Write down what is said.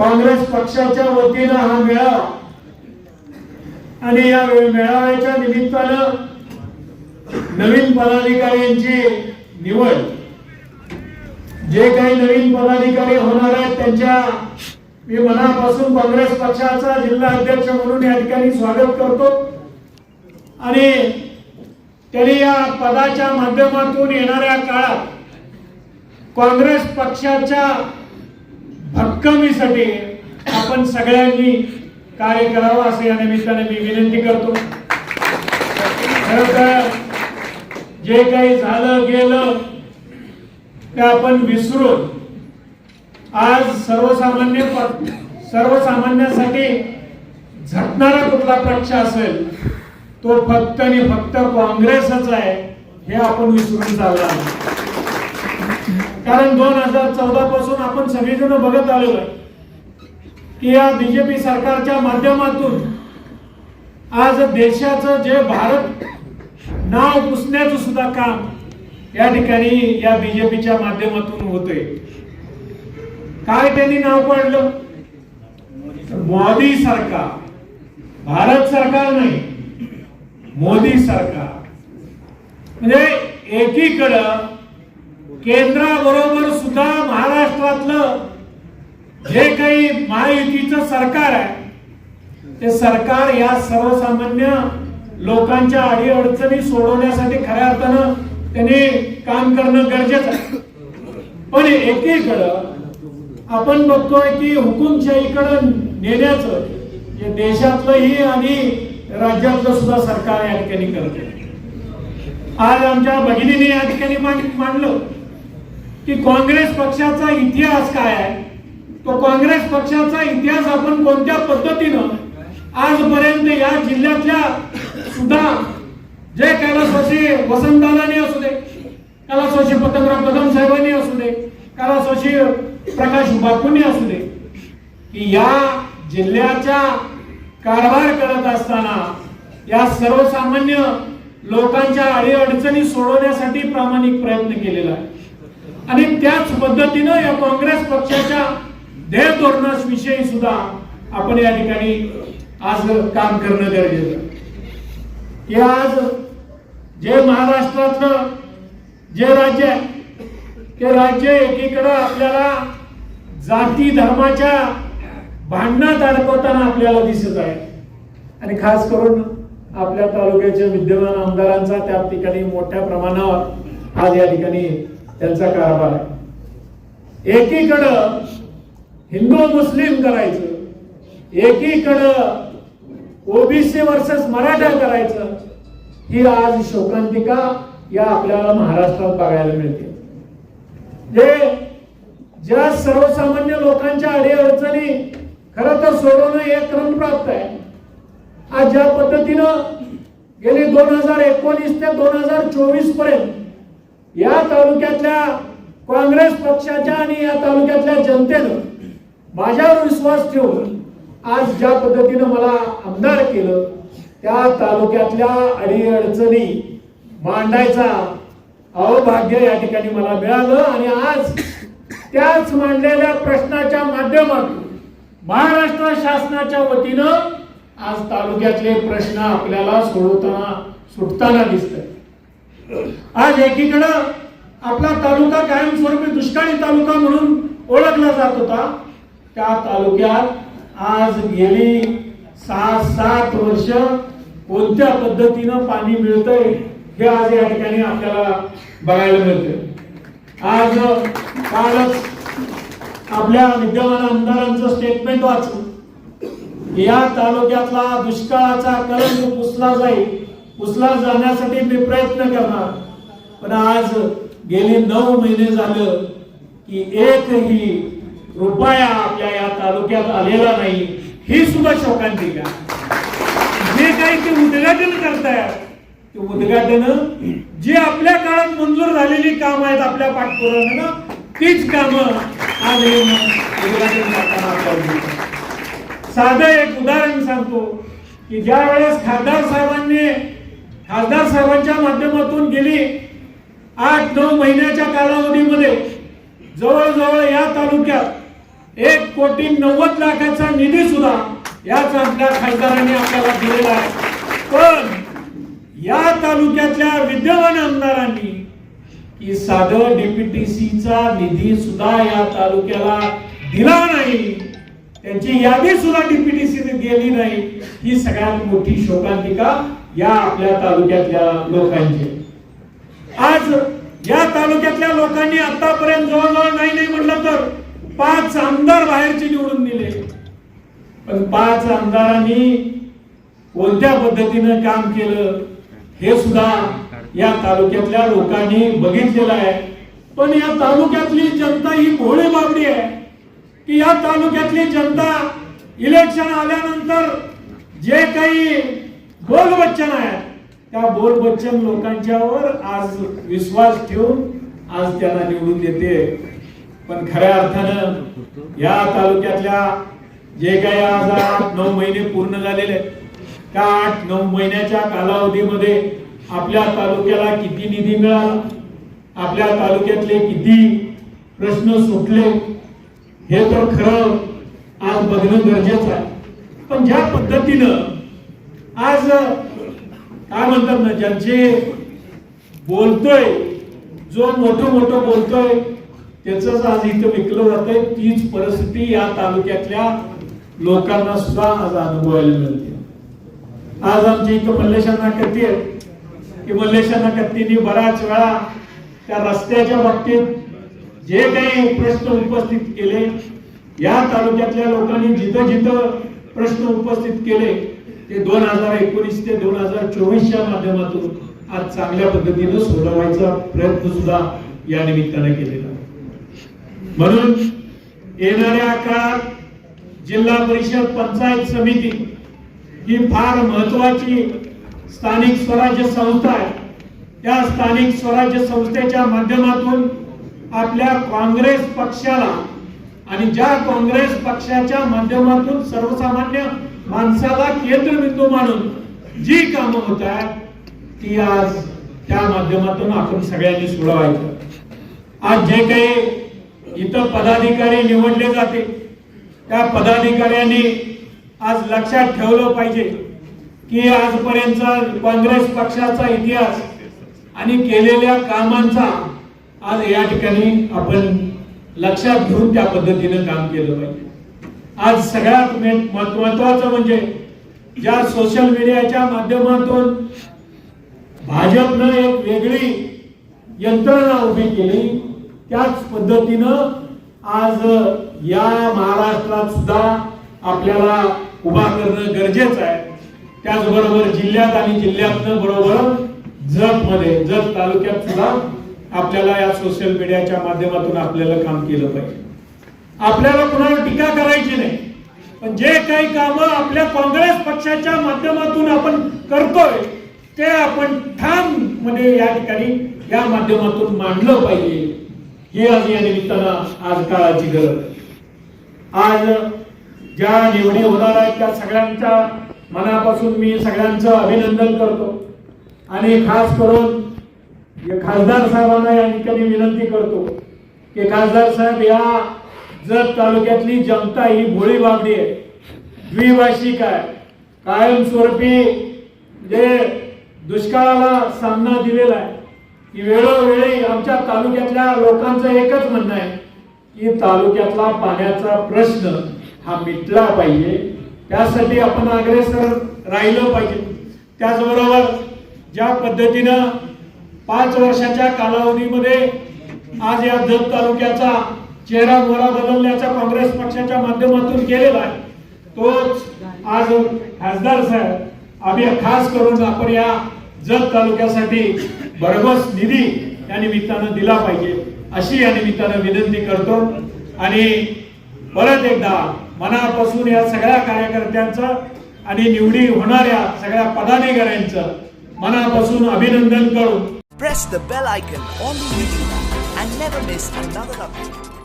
काँग्रेस पक्षाच्या वतीनं हा मेळावा आणि या मेळाव्याच्या निमित्तानं नवीन पदाधिकाऱ्यांची निवड. जे काही नवीन पदाधिकारी होणार आहेत त्यांच्या मी मनापासून काँग्रेस पक्षाचा जिल्हा अध्यक्ष म्हणून या ठिकाणी स्वागत करतो. आणि त्यांनी या पदाच्या माध्यमातून येणाऱ्या काळात काँग्रेस पक्षाच्या भक्कमीसाठी आपण सगळ्यांनी कार्य करावं असं या निमित्ताने मी विनंती करतो. खरं तर जे काही झालं गेलं ते आपण विसरून आज सर्वसामान्य प- सर्वसामान्यांसाठी झटणारा कुठला पक्ष असेल तो फक्त आणि फक्त काँग्रेसच आहे हे आपण विसरून चालला कारण दोन हजार चौदा पासून आपण सगळेजण बघत आलेलो आहे की या बीजेपी सरकारच्या माध्यमातून आज देशाचं जे भारत नाव पुसण्याचं सुद्धा काम या ठिकाणी या बीजेपीच्या माध्यमातून होतंय. काय त्यांनी नाव पडलं? मोदी सरकार. भारत सरकार नाही मोदी सरकार. म्हणजे एकीकडं केंद्राबरोबर सुद्धा महाराष्ट्रातलं जे काही महायुतीचं सरकार आहे ते सरकार या सर्वसामान्य लोकांच्या अडीअडचणी सोडवण्यासाठी खऱ्या अर्थानं त्यांनी काम करणं गरजेचं आहे. पण एकीकडं आपण बघतोय की हुकुमशाहीकडं नेण्याचं जे देशातलंही आणि राज्यातलं सुद्धा सरकार या ठिकाणी करते आज आमच्या भगिनीने या ठिकाणी मांड- मांडलं. की काँग्रेस पक्षाचा इतिहास काय आहे? तो काँग्रेस पक्षाचा इतिहास आपण कोणत्या पद्धतीनं आजपर्यंत या जिल्ह्यातल्या सुद्धा जे कैलासवासी वसंतदादांनी असू दे कैलासवासी पतंगराव कदम साहेबांनी असू दे कैलासवासी प्रकाश बापूंनी असू दे की या जिल्ह्याच्या कारभार करत असताना या सर्वसामान्य लोकांच्या अडीअडचणी सोडवण्यासाठी प्रामाणिक प्रयत्न केलेला आहे. आणि त्याच पद्धतीनं या काँग्रेस पक्षाच्या ध्येय धोरणाविषयी सुद्धा आपण या ठिकाणी आज काम करणं गरजेचं की आज जे महाराष्ट्रातलं जे राज्य आहे ते राज्य एकीकडं आपल्याला जाती धर्माच्या भांडणात अडकवताना आपल्याला दिसत आहे. आणि खास करून आपल्या तालुक्याच्या विद्यमान आमदारांचा त्या ठिकाणी मोठ्या प्रमाणावर आज या ठिकाणी त्यांचा कारभार आहे एकीकडं हिंदू मुस्लिम करायचं एकीकडं ओबीसी वर्सेस मराठा करायचं ही आज शोकांतिका या आपल्याला महाराष्ट्रात बघायला मिळते. जे ज्या सर्वसामान्य लोकांच्या अडीअडचणी खर तर सोडवणं हे क्रमप्राप्त आहे. आज ज्या पद्धतीनं गेली दोन हजार एकोणीस ते दोन हजार चोवीसपर्यंत या तालुक्यातल्या काँग्रेस पक्षाच्या आणि या तालुक्यातल्या जनतेनं माझ्यावर विश्वास ठेवून आज ज्या पद्धतीनं मला आमदार केलं त्या तालुक्यातल्या अडीअडचणी मांडायचा अवभाग्य या ठिकाणी मला मिळालं आणि आज त्याच मांडलेल्या प्रश्नाच्या माध्यमातून महाराष्ट्र शासनाच्या वतीनं आज तालुक्यातले प्रश्न आपल्याला सोडवताना सुटताना दिसत आज एकीकडं आपला तालुका कायमस्वरूपी दुष्काळी तालुका म्हणून ओळखला जात होता. त्या तालुक्यात आज गेली सहा सात वर्ष कोणत्या पद्धतीनं पाणी मिळतंय हे आज या ठिकाणी आपल्याला बघायला मिळतंय. आज कालच आपल्या विद्यमान आमदारांचं स्टेटमेंट वाचून या तालुक्यातला दुष्काळाचा कलंक पुसला जाईल. उचला जाण्यासाठी मी प्रयत्न करणार. पण आज गेले नऊ महिने झालं की एकही रुपया आपल्या या तालुक्यात आलेला नाही ही सुद्धा शोकांतिका जे काही ते उद्घाटन करतायत ते उद्घाटन जे आपल्या काळात मंजूर झालेली काम आहेत आपल्या पाठपुराव्यानं तीच कामं आज उद्घाटन करताना साधं एक उदाहरण सांगतो की ज्या वेळेस खासदार साहेब साहेबांच्या माध्यमातून गेली आठ नऊ महिन्याच्या कालावधीमध्ये. जवळजवळ या तालुक्यात एक कोटी नव्वद लाखाचा निधी सुद्धा याच आपल्या खासदारांनी आपल्याला दिलेला आहे. पण या तालुक्यातल्या विद्यमान आमदारांनी की साधं डीपीटीसीचा निधी सुद्धा या तालुक्याला दिला नाही. त्यांची यादी सुद्धा डीपीटीसीने दिली नाही. ही सगळ्यात मोठी शोकांतिका या आपल्या तालुक्यातल्या लोकांचे. आज या तालुक्यातल्या लोकांनी आतापर्यंत जवळजवळ नाही नाही म्हटलं तर पाच आमदार बाहेरचे निवडून दिले. पण पाच आमदारांनी कोणत्या पद्धतीनं काम केलं हे सुद्धा या तालुक्यातल्या लोकांनी बघितलेलं आहे. पण या तालुक्यातली जनता ही भोळी बाबडी आहे की या तालुक्यातली जनता इलेक्शन आल्यानंतर जे काही बोलबच्चन आहेत त्या बोलबच्चन लोकांच्यावर आज विश्वास ठेवून आज त्यांना निवडून देते. पण खऱ्या अर्थानं या तालुक्यातल्या जे काही आज आठ नऊ महिने पूर्ण झालेले त्या आठ नऊ महिन्याच्या कालावधीमध्ये आपल्या तालुक्याला किती निधी मिळाला? आपल्या तालुक्यातले किती प्रश्न सुटले? हे तर खरं आज बघणं गरजेचं आहे. पण ज्या पद्धतीनं आज काय म्हणतात ना ज्यांचे बोलतोय जो मोठं मोठं बोलतोय त्याच आज इथं विकलं जातंय तीच परिस्थिती या तालुक्यातल्या लोकांना सुद्धा आज अनुभवायला मिळते. आज आमच्या इथं मल्लेशांना कत्ती आहे की मल्लेशांना कत्तीने बराच वेळा त्या रस्त्याच्या बाबतीत जे काही प्रश्न उपस्थित केले या तालुक्यातल्या लोकांनी जिथं जिथं प्रश्न उपस्थित केले ते दोन हजार एकोणीस ते दोन हजार चोवीसच्या माध्यमातून आज चांगल्या पद्धतीनं सोडवायचा प्रयत्न सुद्धा या निमित्ताने केलेला म्हणून येणाऱ्या काळात जिल्हा परिषद पंचायत समिती ही फार महत्वाची स्थानिक स्वराज्य संस्था आहे. त्या स्थानिक स्वराज्य संस्थेच्या माध्यमातून आपल्या काँग्रेस पक्षाला आणि ज्या काँग्रेस पक्षाच्या माध्यमातून सर्वसामान्य माणसाला केंद्रबिंदू मानून जी कामं होत आहेत ती आज त्या माध्यमातून आपण सगळ्यांनी सोडवायचं. आज जे काही इथं पदाधिकारी निवडले जाते त्या पदाधिकाऱ्यांनी आज लक्षात ठेवलं पाहिजे की आजपर्यंतचा काँग्रेस पक्षाचा इतिहास आणि केलेल्या कामांचा आज या ठिकाणी आपण लक्षात घेऊन त्या पद्धतीनं काम केलं पाहिजे. आज सगळ्यात महत्वाचं म्हणजे ज्या सोशल मीडियाच्या माध्यमातून भाजपनं एक वेगळी यंत्रणा उभी केली त्याच पद्धतीनं आज या महाराष्ट्रात सुद्धा आपल्याला उभा करणं गरजेचं आहे. त्याचबरोबर जिल्ह्यात आणि जिल्ह्यातनं बरोबर जतमध्ये जत तालुक्यात सुद्धा आपल्याला या सोशल मीडियाच्या माध्यमातून आपल्याला काम केलं पाहिजे. आपल्याला कुणाला टीका करायची नाही. पण जे काही कामं आपल्या काँग्रेस पक्षाच्या माध्यमातून आपण करतोय ते आपण ठाममध्ये या ठिकाणी या माध्यमातून मांडलं पाहिजे. ही आज या निमित्तानं आज काळाची गरज. आज ज्या निवडी होणार आहेत त्या सगळ्यांच्या मनापासून मी सगळ्यांचं अभिनंदन करतो. आणि खास करून खासदार साहेबांना या ठिकाणी विनंती करतो की खासदार साहेब या जत तालुक्यातली जनता ही भोळी बाबडी आहे द्विभाषिक आहे कायमस्वरूपी जे दुष्काळाला सामना दिलेला आहे की वेळोवेळी आमच्या तालुक्यातल्या लोकांचं एकच म्हणणं आहे की तालुक्यातला पाण्याचा प्रश्न हा मिटला पाहिजे. त्यासाठी आपण अग्रेसर राहिलं पाहिजे. त्याचबरोबर ज्या पद्धतीनं पाच वर्षाच्या कालावधीमध्ये आज या जत तालुक्याचा चेहरा गोरा बदलण्याचा काँग्रेस पक्षाच्या माध्यमातून केलेला आहे. तोच आज खासदार साहेब आम्ही खास करून आपण या जत तालुक्यासाठी भरघोस निधी या निमित्तानं दिला पाहिजे अशी या निमित्तानं विनंती करतो. आणि परत एकदा मनापासून या सगळ्या कार्यकर्त्यांचं आणि निवडी होणाऱ्या सगळ्या पदाधिकाऱ्यांचं मनापासून अभिनंदन करून. Press the bell icon on the YouTube and never miss another update.